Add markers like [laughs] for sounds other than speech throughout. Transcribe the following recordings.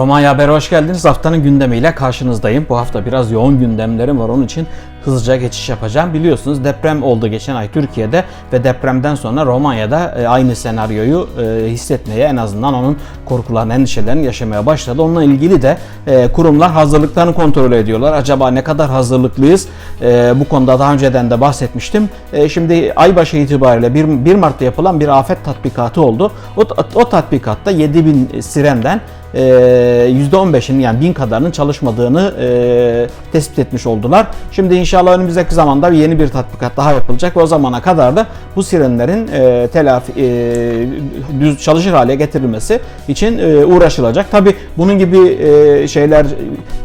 Romanya Haber'e hoş geldiniz. Haftanın gündemiyle karşınızdayım. Bu hafta biraz yoğun gündemlerim var. Onun için hızlıca geçiş yapacağım. Biliyorsunuz deprem oldu geçen ay Türkiye'de ve depremden sonra Romanya'da e, aynı senaryoyu e, hissetmeye en azından onun korkularını, endişelerini yaşamaya başladı. Onunla ilgili de e, kurumlar hazırlıklarını kontrol ediyorlar. Acaba ne kadar hazırlıklıyız? Bu konuda daha önceden de bahsetmiştim. Şimdi ay başı itibariyle 1, 1 Mart'ta yapılan bir afet tatbikatı oldu. O, o tatbikatta 7000 sirenden e, %15'inin yani 1000 kadarının çalışmadığını e, tespit etmiş oldular. Şimdi inşallah önümüzdeki zamanda yeni bir tatbikat daha yapılacak ve o zamana kadar da bu sirenlerin e, telafi e, düz çalışır hale getirilmesi için e, uğraşılacak. Tabi bunun gibi e, şeyler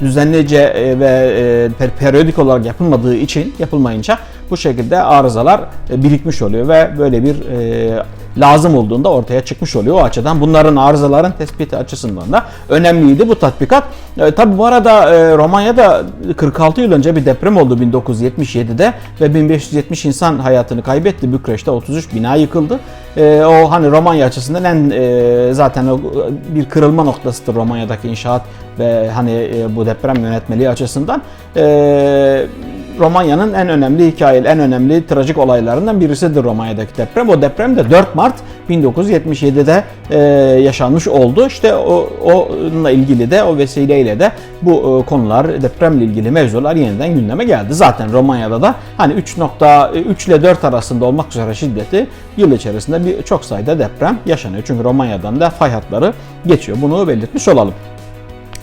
düzenlice e, ve e, per- periyodik olarak yapılmadığı için yapılmayınca bu şekilde arızalar e, birikmiş oluyor ve böyle bir e, lazım olduğunda ortaya çıkmış oluyor. O açıdan bunların arızaların tespiti açısından da önemliydi bu tatbikat. E, tabi bu arada e, Romanya'da 46 yıl önce bir deprem oldu 1977'de ve 1570 insan hayatını kaybetti. Bükreş'te 33 bina yıkıldı. E, o hani Romanya açısından en e, zaten bir kırılma noktasıdır Romanya'daki inşaat ve hani e, bu deprem yönetmeliği açısından. E, Romanya'nın en önemli hikaye, en önemli trajik olaylarından birisidir Romanya'daki deprem. O deprem de 4 Mart 1977'de e, yaşanmış oldu. İşte o, onunla ilgili de o vesileyle de bu e, konular depremle ilgili mevzular yeniden gündeme geldi. Zaten Romanya'da da hani 3.3 ile 4 arasında olmak üzere şiddeti yıl içerisinde bir çok sayıda deprem yaşanıyor. Çünkü Romanya'dan da fay hatları geçiyor. Bunu belirtmiş olalım.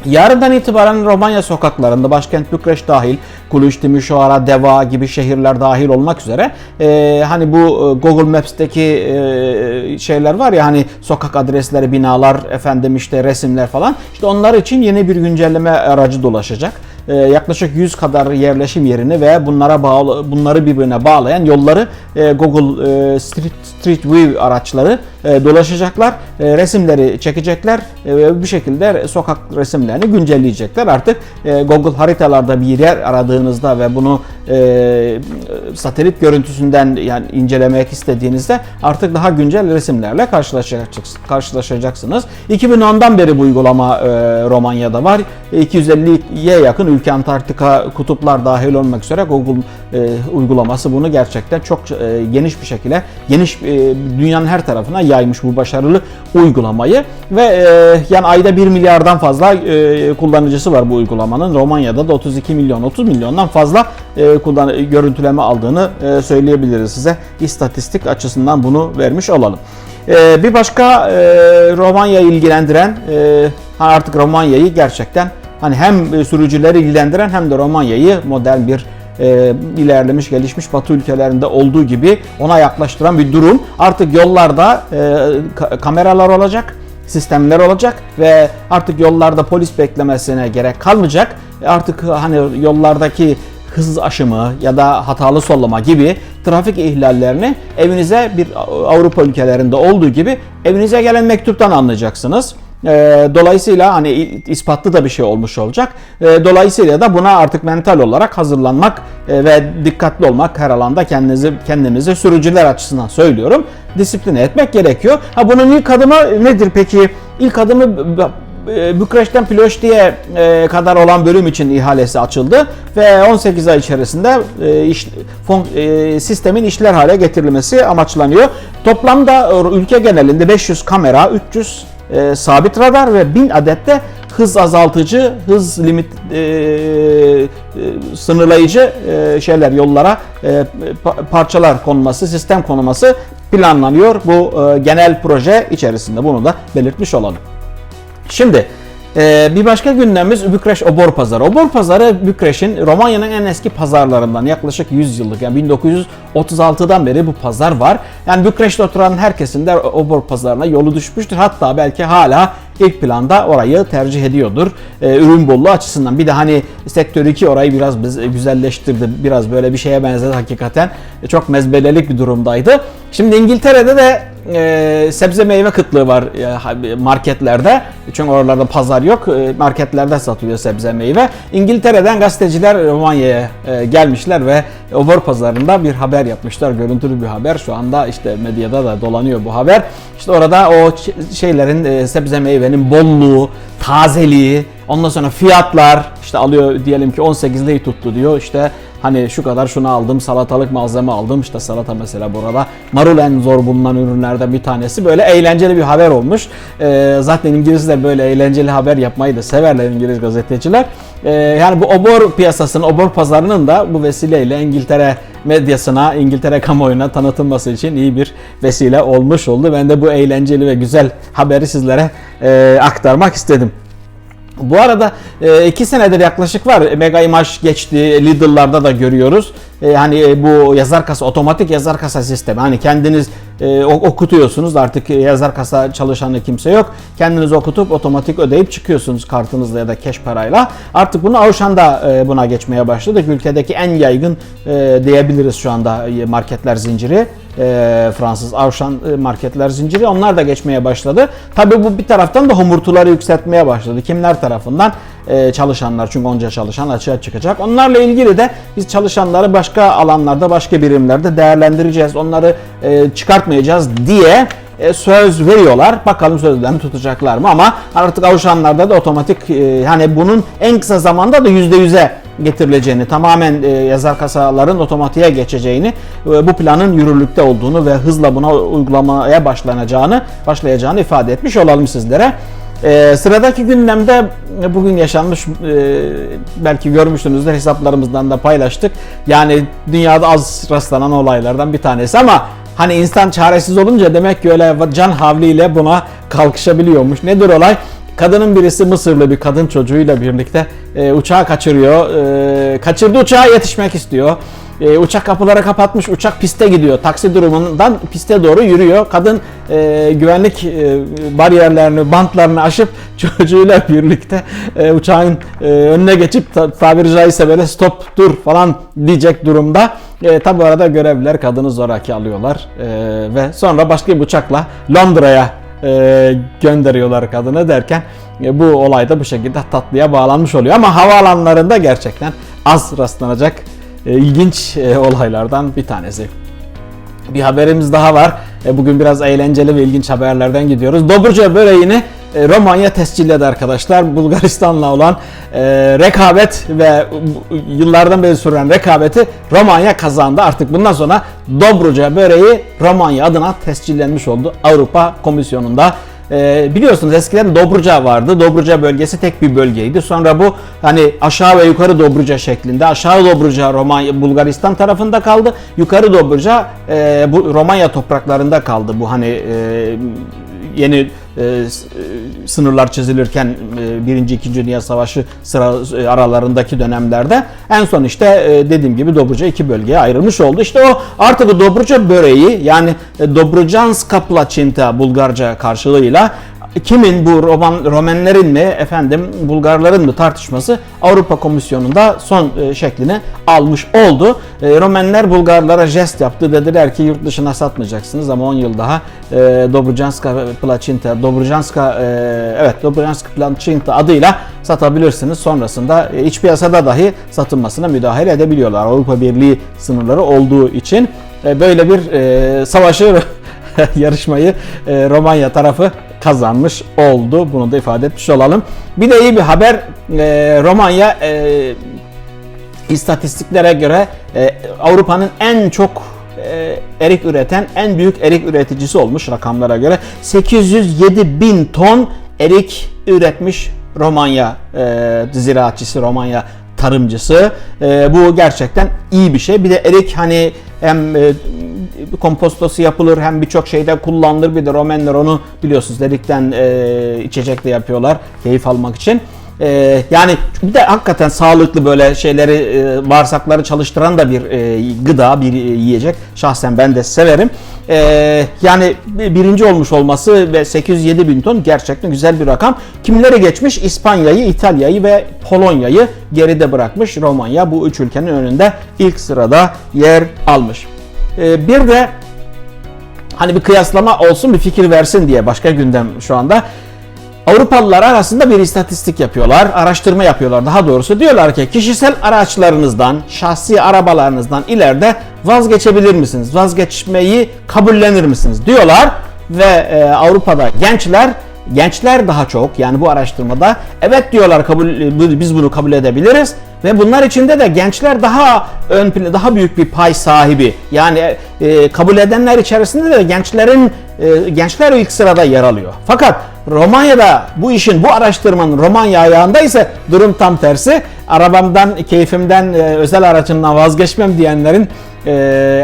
Yarından itibaren Romanya sokaklarında başkent Bükreş dahil, Cluj, Timișoara, Deva gibi şehirler dahil olmak üzere e, hani bu e, Google Maps'teki e, şeyler var ya hani sokak adresleri, binalar, efendim işte resimler falan işte onlar için yeni bir güncelleme aracı dolaşacak. E, yaklaşık 100 kadar yerleşim yerini ve bunlara bağlı bunları birbirine bağlayan yolları e, Google e, Street Street View araçları e, dolaşacaklar, resimleri çekecekler ve bu şekilde sokak resimlerini güncelleyecekler. Artık Google haritalarda bir yer aradığınızda ve bunu satelit görüntüsünden yani incelemek istediğinizde artık daha güncel resimlerle karşılaşacaksınız. karşılaşacaksınız. 2010'dan beri bu uygulama Romanya'da var. 250'ye yakın ülke Antarktika kutuplar dahil olmak üzere Google e, uygulaması bunu gerçekten çok e, geniş bir şekilde geniş e, dünyanın her tarafına yaymış bu başarılı uygulamayı ve yani ayda 1 milyardan fazla kullanıcısı var bu uygulamanın. Romanya'da da 32 milyon 30 milyondan fazla kullan görüntüleme aldığını söyleyebiliriz size. İstatistik açısından bunu vermiş olalım. Bir başka Romanya'yı ilgilendiren artık Romanya'yı gerçekten hani hem sürücüleri ilgilendiren hem de Romanya'yı modern bir e, ilerlemiş gelişmiş Batı ülkelerinde olduğu gibi ona yaklaştıran bir durum. Artık yollarda e, ka- kameralar olacak, sistemler olacak ve artık yollarda polis beklemesine gerek kalmayacak. Artık hani yollardaki hız aşımı ya da hatalı sollama gibi trafik ihlallerini evinize bir Avrupa ülkelerinde olduğu gibi evinize gelen mektuptan anlayacaksınız. E, dolayısıyla hani ispatlı da bir şey olmuş olacak. E, dolayısıyla da buna artık mental olarak hazırlanmak e, ve dikkatli olmak her alanda kendinizi kendinizi sürücüler açısından söylüyorum. Disipline etmek gerekiyor. Ha bunun ilk adımı nedir peki? İlk adımı e, Bükreş'ten Ploşti'ye e, kadar olan bölüm için ihalesi açıldı ve 18 ay içerisinde e, iş, fon, e, sistemin işler hale getirilmesi amaçlanıyor. Toplamda ülke genelinde 500 kamera, 300 e, sabit radar ve 1000 adet de hız azaltıcı, hız limit e, e, sınırlayıcı e, şeyler yollara e, pa- parçalar konulması, sistem konulması planlanıyor bu e, genel proje içerisinde. Bunu da belirtmiş olalım. Şimdi e, bir başka gündemimiz Bükreş Obor Pazarı. Obor Pazarı Bükreş'in Romanya'nın en eski pazarlarından yaklaşık 100 yıllık yani 1936'dan beri bu pazar var. Yani Bükreş'te oturan herkesin de Obor Pazarı'na yolu düşmüştür. Hatta belki hala ilk planda orayı tercih ediyordur. E, ürün bolluğu açısından. Bir de hani sektör 2 orayı biraz biz- güzelleştirdi. Biraz böyle bir şeye benzedi hakikaten. E, çok mezbelelik bir durumdaydı. Şimdi İngiltere'de de e, sebze meyve kıtlığı var e, marketlerde. Çünkü oralarda pazar yok. E, marketlerde satılıyor sebze meyve. İngiltere'den gazeteciler Romanya'ya e, gelmişler ve obor pazarında bir haber yapmışlar. Görüntülü bir haber. Şu anda işte medyada da dolanıyor bu haber. İşte orada o şeylerin e, sebze meyvenin bolluğu, tazeliği, ondan sonra fiyatlar işte alıyor diyelim ki 18 lirayı tuttu diyor. İşte Hani şu kadar şunu aldım, salatalık malzeme aldım. İşte salata mesela burada. Marul en zor bulunan ürünlerden bir tanesi. Böyle eğlenceli bir haber olmuş. Ee, zaten İngilizler böyle eğlenceli haber yapmayı da severler İngiliz gazeteciler. Ee, yani bu obor piyasasının, obor pazarının da bu vesileyle İngiltere medyasına, İngiltere kamuoyuna tanıtılması için iyi bir vesile olmuş oldu. Ben de bu eğlenceli ve güzel haberi sizlere e, aktarmak istedim. Bu arada e, iki senedir yaklaşık var. Mega Image geçti. Lidl'larda da görüyoruz. E, Hani e, bu yazar kasa, otomatik yazar kasa sistemi. Hani kendiniz ok- okutuyorsunuz. Artık yazar kasa çalışanı kimse yok. Kendiniz okutup otomatik ödeyip çıkıyorsunuz kartınızla ya da cash parayla. Artık bunu Avşan'da buna geçmeye başladık. Ülkedeki en yaygın diyebiliriz şu anda marketler zinciri. E, Fransız Avşan e, marketler zinciri onlar da geçmeye başladı. Tabii bu bir taraftan da homurtuları yükseltmeye başladı. Kimler tarafından? E, çalışanlar çünkü onca çalışan açığa çıkacak. Onlarla ilgili de biz çalışanları başka alanlarda, başka birimlerde değerlendireceğiz. Onları e, çıkartmayacağız diye e, söz veriyorlar. Bakalım sözlerini tutacaklar mı ama artık Avşanlarda da otomatik e, hani bunun en kısa zamanda da %100'e getirileceğini, tamamen e, yazar kasaların otomatiğe geçeceğini, e, bu planın yürürlükte olduğunu ve hızla buna uygulamaya başlanacağını, başlayacağını ifade etmiş olalım sizlere. E, sıradaki gündemde e, bugün yaşanmış e, belki görmüşsünüzdür hesaplarımızdan da paylaştık. Yani dünyada az rastlanan olaylardan bir tanesi ama hani insan çaresiz olunca demek ki öyle can havliyle buna kalkışabiliyormuş. Nedir olay? Kadının birisi Mısırlı bir kadın çocuğuyla birlikte e, uçağı kaçırıyor. E, kaçırdığı uçağa yetişmek istiyor. E, uçak kapıları kapatmış, uçak piste gidiyor. Taksi durumundan piste doğru yürüyor. Kadın e, güvenlik e, bariyerlerini, bantlarını aşıp [laughs] çocuğuyla birlikte e, uçağın e, önüne geçip ta, tabiri caizse böyle stop dur falan diyecek durumda. E, tabi arada görevliler kadını zoraki alıyorlar E, ve sonra başka bir uçakla Londra'ya e, gönderiyorlar kadını derken e, bu olay da bu şekilde tatlıya bağlanmış oluyor. Ama havaalanlarında gerçekten az rastlanacak e, ilginç e, olaylardan bir tanesi. Bir haberimiz daha var. E, Bugün biraz eğlenceli ve ilginç haberlerden gidiyoruz. Dobruca böreğini e, Romanya tescilledi arkadaşlar. Bulgaristan'la olan e, rekabet ve yıllardan beri süren rekabeti Romanya kazandı. Artık bundan sonra Dobruca böreği Romanya adına tescillenmiş oldu Avrupa Komisyonu'nda. E, biliyorsunuz eskiden Dobruca vardı. Dobruca bölgesi tek bir bölgeydi. Sonra bu hani aşağı ve yukarı Dobruca şeklinde. Aşağı Dobruca Romanya Bulgaristan tarafında kaldı. Yukarı Dobruca e, bu Romanya topraklarında kaldı. Bu hani e, yeni e, e, sınırlar çizilirken e, Birinci, İkinci Dünya Savaşı sıra e, aralarındaki dönemlerde en son işte e, dediğim gibi Dobruca iki bölgeye ayrılmış oldu. İşte o artık Dobruca böreği yani e, Dobrujanska placinta Bulgarca karşılığıyla kimin bu Roman Romenlerin mi efendim Bulgarların mı tartışması Avrupa Komisyonu'nda son e, şeklini almış oldu. E, Romenler Bulgarlara jest yaptı. Dediler ki yurt dışına satmayacaksınız ama 10 yıl daha e, Dobrujanska Placinta, Dobrujanska e, evet Dobrujanska Placinta adıyla satabilirsiniz. Sonrasında e, iç piyasada dahi satılmasına müdahale edebiliyorlar. Avrupa Birliği sınırları olduğu için böyle bir e, savaşı [laughs] yarışmayı Romanya tarafı kazanmış oldu. Bunu da ifade etmiş olalım. Bir de iyi bir haber. E, Romanya e, istatistiklere göre e, Avrupa'nın en çok e, erik üreten en büyük erik üreticisi olmuş rakamlara göre. 807 bin ton erik üretmiş Romanya e, ziraatçısı, Romanya tarımcısı. E, bu gerçekten iyi bir şey. Bir de erik hani hem e, kompostosu yapılır hem birçok şeyde kullanılır. Bir de Romenler onu biliyorsunuz dedikten e, içecek de yapıyorlar keyif almak için. E, yani bir de hakikaten sağlıklı böyle şeyleri e, bağırsakları çalıştıran da bir e, gıda, bir e, yiyecek. Şahsen ben de severim. E, yani birinci olmuş olması ve 807 bin ton gerçekten güzel bir rakam. Kimleri geçmiş? İspanya'yı, İtalya'yı ve Polonya'yı geride bırakmış. Romanya bu üç ülkenin önünde ilk sırada yer almış. E, bir de hani bir kıyaslama olsun bir fikir versin diye başka gündem şu anda. Avrupalılar arasında bir istatistik yapıyorlar, araştırma yapıyorlar daha doğrusu. Diyorlar ki kişisel araçlarınızdan, şahsi arabalarınızdan ileride vazgeçebilir misiniz? Vazgeçmeyi kabullenir misiniz? Diyorlar ve e, Avrupa'da gençler gençler daha çok yani bu araştırmada evet diyorlar kabul bu- biz bunu kabul edebiliriz ve bunlar içinde de gençler daha ön plan- daha büyük bir pay sahibi. Yani e, kabul edenler içerisinde de gençlerin e, gençler ilk sırada yer alıyor. Fakat Romanya'da bu işin bu araştırmanın Romanya ayağında ise durum tam tersi. Arabamdan, keyfimden, e, özel aracımdan vazgeçmem diyenlerin e,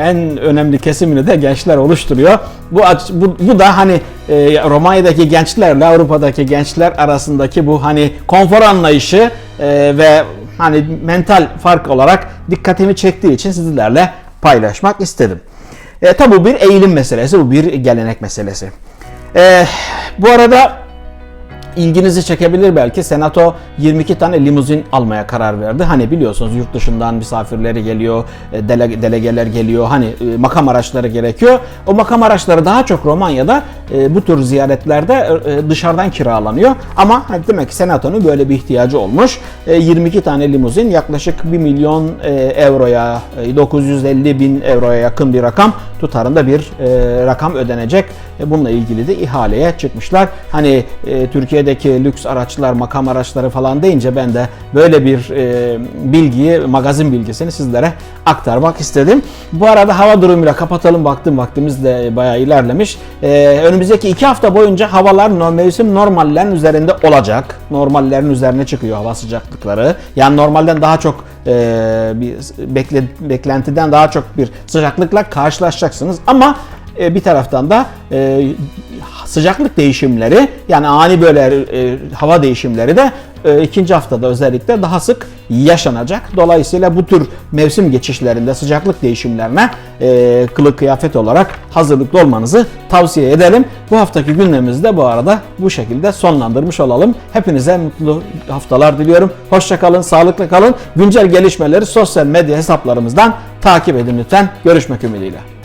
en önemli kesimini de gençler oluşturuyor. Bu, bu, bu da hani e, Romanya'daki gençlerle Avrupa'daki gençler arasındaki bu hani konfor anlayışı e, ve hani mental fark olarak dikkatimi çektiği için sizlerle paylaşmak istedim. E, tabi bu bir eğilim meselesi, bu bir gelenek meselesi. E, bu arada ilginizi çekebilir belki. Senato 22 tane limuzin almaya karar verdi. Hani biliyorsunuz yurt dışından misafirleri geliyor, e, dele- delegeler geliyor. Hani e, makam araçları gerekiyor. O makam araçları daha çok Romanya'da e, bu tür ziyaretlerde dışarıdan kiralanıyor. Ama demek ki Senato'nun böyle bir ihtiyacı olmuş. E, 22 tane limuzin yaklaşık 1 milyon euroya, e, 950 bin euroya yakın bir rakam tutarında bir rakam ödenecek. Bununla ilgili de ihaleye çıkmışlar. Hani e, Türkiye'deki lüks araçlar, makam araçları falan deyince ben de böyle bir e, bilgiyi, magazin bilgisini sizlere aktarmak istedim. Bu arada hava durumuyla kapatalım. Baktım vaktimiz de bayağı ilerlemiş. E, önümüzdeki iki hafta boyunca havalar mevsim normallerin üzerinde olacak. Normallerin üzerine çıkıyor hava sıcaklıkları. Yani normalden daha çok e, bir bekle, beklentiden daha çok bir sıcaklıkla karşılaşacaksınız. Ama e, bir taraftan da e, sıcaklık değişimleri yani ani böyle e, hava değişimleri de ikinci haftada özellikle daha sık yaşanacak. Dolayısıyla bu tür mevsim geçişlerinde sıcaklık değişimlerine kılık kıyafet olarak hazırlıklı olmanızı tavsiye edelim. Bu haftaki gündemimizi de bu arada bu şekilde sonlandırmış olalım. Hepinize mutlu haftalar diliyorum. Hoşça kalın, sağlıklı kalın. Güncel gelişmeleri sosyal medya hesaplarımızdan takip edin lütfen. Görüşmek ümidiyle.